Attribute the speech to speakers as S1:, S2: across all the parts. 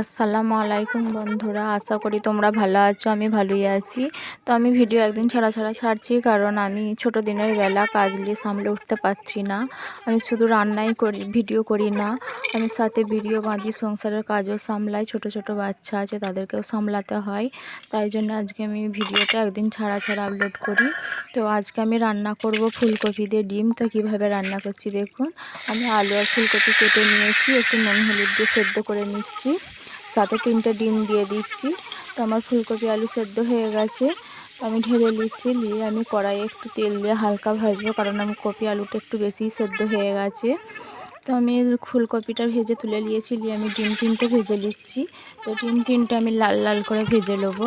S1: আসসালামু আলাইকুম বন্ধুরা, আশা করি তোমরা ভালো আছো, আমি ভালোই আছি। তো আমি ভিডিও একদিন ছাড়া ছাড়া ছাড়ছি কারণ আমি ছোট দিনের বেলা কাজ নিয়ে সামলে উঠতে পারছি না। আমি শুধু রান্নাই করি, ভিডিও করি না। আমি সাথে ভিডিও বাঁধি, সংসারের কাজও সামলাই, ছোট ছোট বাচ্চা আছে তাদেরকেও সামলাতে হয়। তাই জন্য আজকে আমি ভিডিওটা একদিন ছাড়া ছাড়া আপলোড করি। তো আজকে আমি রান্না করব ফুলকপি দিয়ে ডিম। তো কীভাবে রান্না করছি দেখুন, আমি আলু আর ফুলকপি কেটে নিয়েছি, একটু নুন হলুদ দিয়ে সেদ্ধ করে নিচ্ছি। সাথে তিনটে ডিম দিয়ে দিচ্ছি। তো আমার ফুলকপি আলু সেদ্ধ হয়ে গেছে। আমি ঢেলে নিচ্ছি, নিয়ে আমি কড়াইয়ে একটু তেল দিয়ে হালকা ভাজবো, কারণ আমি কপি আলুটা একটু বেশি সেদ্ধ হয়ে গেছে। তো আমি ফুলকপিটা ভেজে তুলে নিয়েছি, নিয়ে আমি ডিম তিনটে ভেজে নিচ্ছি। তো ডিম তিনটে আমি লাল লাল করে ভেজে নেব।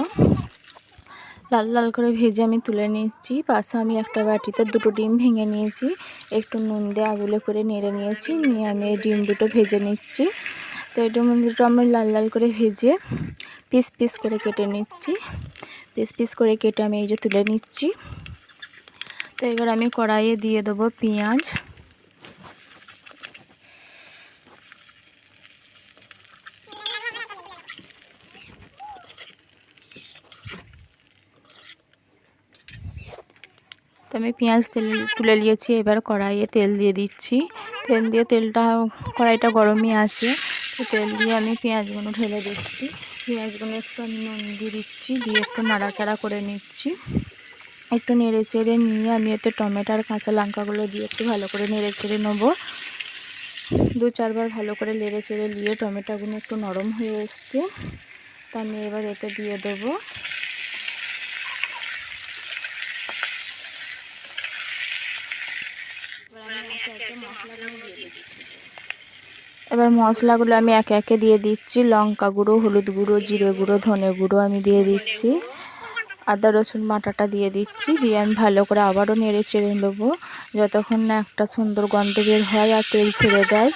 S1: লাল লাল করে ভেজে আমি তুলে নিচ্ছি। পাশে আমি একটা বাটিতে দুটো ডিম ভেঙে নিয়েছি। একটু নুন দিয়ে আগুলে করে নেড়ে নিয়েছি, নিয়ে আমি এই ডিম দুটো ভেজে নিচ্ছি। তো এটার মধ্যে আমি লাল লাল করে ভেজে পিস পিস করে কেটে নিচ্ছি। পিস পিস করে কেটে আমি এই যে তুলে নিচ্ছি। তো এবার আমি কড়াইয়ে দিয়ে দেবো পেঁয়াজ। তো আমি পেঁয়াজ তেল তুলে নিয়েছি, এবার কড়াইয়ে তেল দিয়ে দিচ্ছি। তেল দিয়ে তেলটা, কড়াইটা গরমই আছে। তো তেল দিয়ে আমি পেঁয়াজগুলো ঢেলে দিচ্ছি। পেঁয়াজগুলো একটু আমি নুন দিয়ে দিচ্ছি, দিয়ে একটু নাড়াচাড়া করে নিচ্ছি। একটু নেড়ে চেড়ে নিয়ে আমি এতে টমেটো আর কাঁচা লঙ্কাগুলো দিয়ে একটু ভালো করে নেড়ে চেড়ে নেব। দু চারবার ভালো করে নেড়ে চেড়ে নিয়ে টমেটোগুলো একটু নরম হয়ে এসছে। তা আমি এবার এতে দিয়ে দেবো। এবার মশলাগুলো আমি একে একে দিয়ে দিচ্ছি। লঙ্কা গুঁড়ো, হলুদ গুঁড়ো, জিরে গুঁড়ো, ধনে গুঁড়ো আমি দিয়ে দিচ্ছি। আদা, রসুন বাটাটা দিয়ে দিচ্ছি। দিয়ে আমি ভালো করে আবারও নেড়ে চেড়ে নেব। যতক্ষণ না একটা সুন্দর গন্ধ বের হয় আর তেল ছেড়ে দেয়,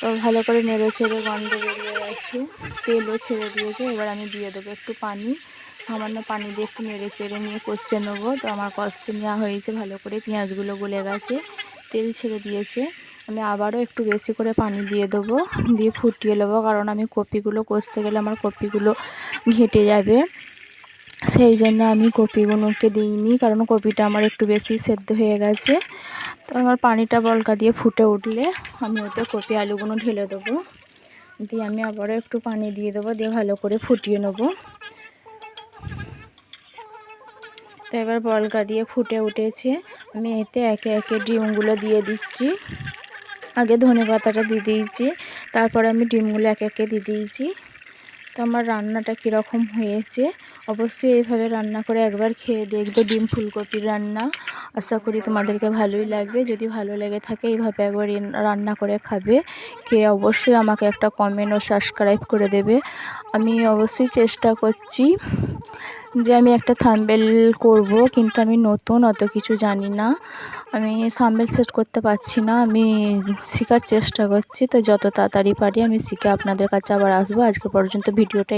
S1: তো ভালো করে নেড়ে চেড়ে গন্ধ বেরিয়ে গেছে। তেলও ছেড়ে দিয়েছে। এবার আমি দিয়ে দেবো একটু পানি। সামান্য পানি দিয়ে একটু নেড়ে চেড়ে নিয়ে কষছে নেব। তো আমার কষছে নেওয়া হয়েছে। ভালো করে পেঁয়াজগুলো গলে গেছে। তেল ছেড়ে দিয়েছে। আমি আবারও একটু বেশি করে পানি দিয়ে দেবো, দিয়ে ফুটিয়ে নেব, কারণ আমি কপিগুলো কষতে গেলে আমার কপিগুলো ঘেটে যাবে। সেই জন্য আমি কপিগুলোকে দিইনি, কারণ কপিটা আমার একটু বেশি সেদ্ধ হয়ে গেছে। তো আমার পানিটা বলকা দিয়ে ফুটে উঠলে আমি ওতে কপি আলুগুলো ঢেলে দেবো। দিয়ে আমি আবারও একটু পানি দিয়ে দেবো, দিয়ে ভালো করে ফুটিয়ে নেব। তো এবার বলকা দিয়ে ফুটে উঠেছে। আমি এতে একে একে ডিমগুলো দিয়ে দিচ্ছি। আগে ধনে পাতাটা দিয়ে দিয়েছি, তারপরে আমি ডিমগুলো একে একে দিয়ে দিয়েছি। তো আমার রান্নাটা কীরকম হয়েছে, অবশ্যই এইভাবে রান্না করে একবার খেয়ে দেখবে ডিম ফুলকপির রান্না। আশা করি তোমাদেরকে ভালোই লাগবে, যদি ভালো লেগে থাকে এইভাবে একবার রান্না করে খাবে। খেয়ে অবশ্যই আমাকে একটা কমেন্ট ও সাবস্ক্রাইব করে দেবে। আমি অবশ্যই চেষ্টা করছি যে আমি একটা থাম্বেল করব, কিন্তু আমি নতুন অত কিছু জানি না। আমি থাম্বেল সেট করতে পারছি না, আমি শেখার চেষ্টা করছি, তো যত তাড়াতাড়ি পারি আমি শিখে আপনাদের কাছে আবার আসব। আজকে পর্যন্ত ভিডিওটা